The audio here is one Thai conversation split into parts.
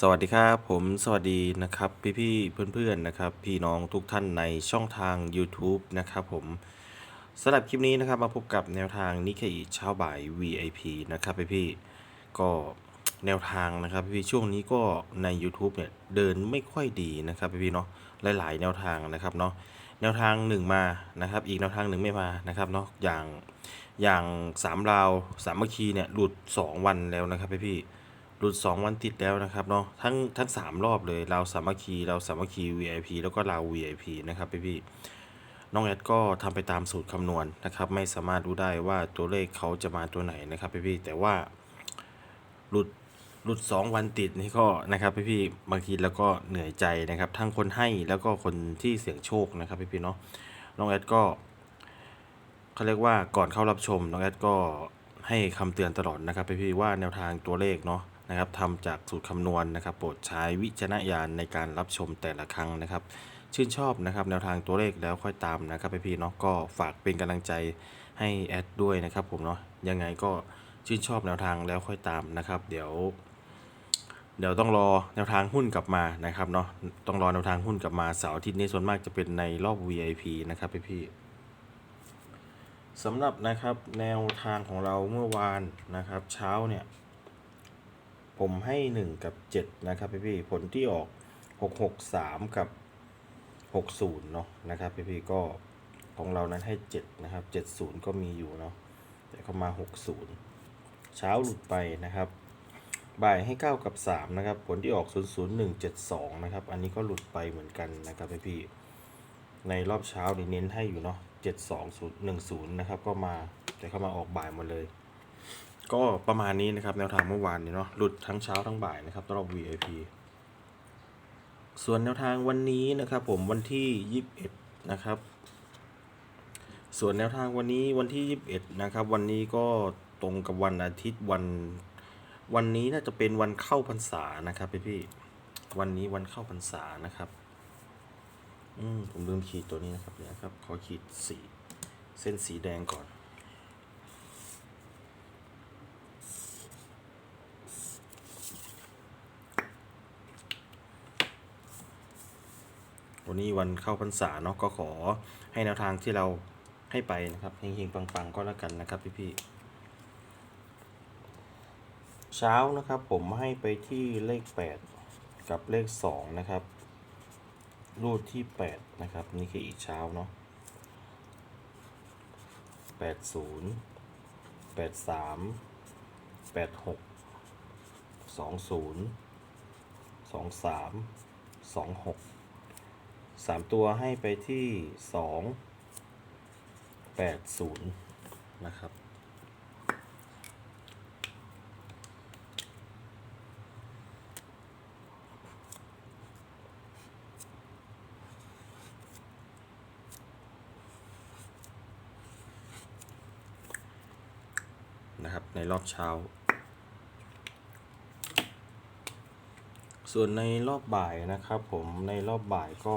สวัสดีครับผมสวัสดีนะครับพี่พี่เพื่อนๆนะครับ พี่น้องทุกท่านในช่องทาง YouTube นะครับผมสำหรับคลิปนี้นะครับมาพบกับแนวทางนิเคอีเช้าบ่าย VIP นะครับพี่พี่ก็แนวทางนะครับพี่พี่ช่วงนี้ก็ใน YouTube เนี่ยเดินไม่ค่อยดีนะครับพี่พี่เนาะหลาย ๆ แนวทางนะครับเนาะแนวทางหนึ่งมานะครับ อีกแนวทางหนึ่งไม่มานะครับเนาะอย่างอย่างสามราวสามเมคีเนี่ยหลุด 2 วันแล้วนะครับพี่พี่ ลุด 2 วันติดแล้วนะครับเนาะทั้งทั้ง 3 รอบเลยเราสามัคคีเราสามัคคี VIP แล้วก็เราว VIP นะครับพี่พี่น้องแอดก็ทำไปตามสูตรคำนวณนะครับ ไม่สามารถรู้ได้ว่าตัวเลขเขาจะมาตัวไหนนะครับพี่พี่แต่ว่าหลุดหลุด 2 วันติดนี่ก็นะครับพี่พี่บางทีแล้วก็เหนื่อยใจนะครับ ทั้งคนให้แล้วก็คนที่เสี่ยงโชคนะครับพี่พี่เนาะน้องแอดก็เขาเรียกว่าก่อนเข้ารับชมน้องแอดก็ให้คำเตือนตลอดนะครับพี่ๆว่าแนวทางตัวเลขเนาะ นะครับทำจากสูตรคำนวณนะครับ โปรดใช้วิจารณญาณในการรับชมแต่ละครั้งนะครับ ชื่นชอบนะครับแนวทางตัวเลขแล้วค่อยตามนะครับพี่ๆเนาะก็ฝากเป็นกำลังใจให้แอดด้วยนะครับผมเนาะยังไงก็ชื่นชอบแนวทางแล้วค่อยตามนะครับ เดี๋ยว เดี๋ยวต้องรอแนวทางหุ้นกลับมานะครับเนาะต้องรอแนวทางหุ้นกลับมาเสาร์อาทิตย์นี้ส่วนมากจะเป็นในรอบ VIP นะครับพี่ๆสำหรับนะครับแนวทางของเราเมื่อวานนะครับ เช้าเนี่ย ผมให้ 1 กับ 7 นะครับพี่พี่ผลที่ออก 663 กับ 60 เนาะนะครับพี่พี่ก็ของเรานั้นให้ 7 นะครับ 70 ก็มีอยู่เนาะแต่เข้ามา 60 เช้าหลุดไปนะครับ บ่ายให้ 9 กับ 3 นะครับ ผลที่ออก 00172 นะครับ อันนี้ก็หลุดไปเหมือนกันนะครับพี่พี่ในรอบเช้านี่เน้นให้อยู่เนาะเจ็ดสองศูนย์หนึ่งศูนย์นะครับ ก็มาแต่เข้ามาออกบ่ายหมดเลย ก็ประมาณนี้นะครับแนวทางเมื่อวานนี้เนาะหลุดทั้งเช้าทั้งบ่ายนะครับรอบ VIP ส่วนแนวทางวันนี้นะครับ ผมวันที่ยี่สิบเอ็ดนะครับ ส่วนแนวทางวันนี้วันที่ยี่สิบเอ็ดนะครับ วันนี้ก็ตรงกับวันอาทิตย์วัน วันนี้น่าจะเป็นวันเข้าพรรษานะครับพี่พี่วันนี้วันเข้าพรรษานะครับ อืมผมลืมขีดตัวนี้นะครับเนี่ยครับ ขอขีดสีเส้นสีแดงก่อน วันนี้วันเข้าพรรษาเนาะก็ขอให้แนวทางที่เราให้ไปนะครับเฮงๆปังๆก็แล้วกันนะครับพี่ๆเช้านะครับผมให้ไปที่เลข 8 กับเลข 2 นะครับ รูดที่ 8 นะครับ นี่คืออีกเช้าเนาะ80 83 86 20 23 26 สามตัวให้ไปที่สองแปดศูนย์นะครับ นะครับ ในรอบเช้า ส่วนในรอบบ่ายนะครับผมในรอบบ่ายก็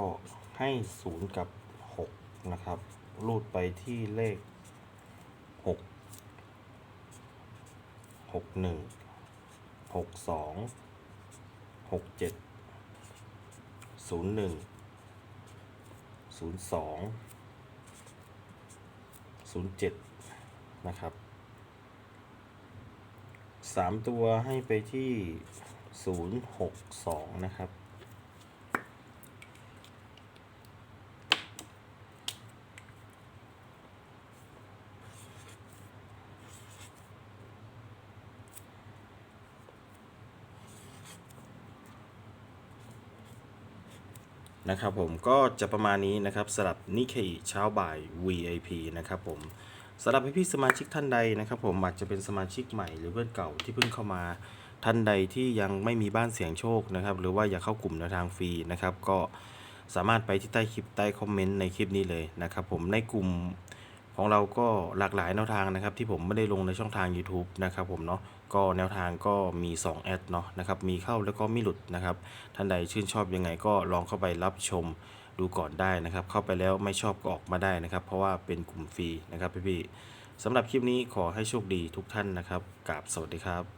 ให้ศูนย์กับหกนะครับรูดไปที่เลขหกหกหนึ่งหกสองหกเจ็ดศูนย์หนึ่งศูนย์สองศูนย์เจ็ดนะครับสามตัวให้ไปที่ ศูนย์หกสองนะครับ นะครับผมก็จะประมาณนี้นะครับสำหรับนิเคอิเช้าบ่าย VIP นะครับผมสำหรับพี่ๆสมาชิกท่านใดนะครับ ผมอาจจะเป็นสมาชิกใหม่หรือเพื่อนเก่าที่เพิ่งเข้ามา ท่านใดที่ยังไม่มีบ้านเสียงโชคนะครับ หรือว่าอยากเข้ากลุ่มแนวทางฟรีนะครับ ก็สามารถไปที่ใต้คลิปใต้คอมเมนต์ในคลิปนี้เลยนะครับ ผมในกลุ่มของเราก็หลากหลายแนวทางนะครับ ที่ผมไม่ได้ลงในช่องทาง YouTube นะครับผมเนาะก็แนวทางก็มี2แอดเนาะนะครับมีเข้าแล้วก็มีหลุดนะครับ ท่านใดชื่นชอบยังไงก็ลองเข้าไปรับชมดูก่อนได้นะครับ เข้าไปแล้วไม่ชอบก็ออกมาได้นะครับ เพราะว่าเป็นกลุ่มฟรีนะครับพี่ๆสำหรับคลิปนี้ขอให้โชคดีทุกท่านนะครับกราบสวัสดีครับ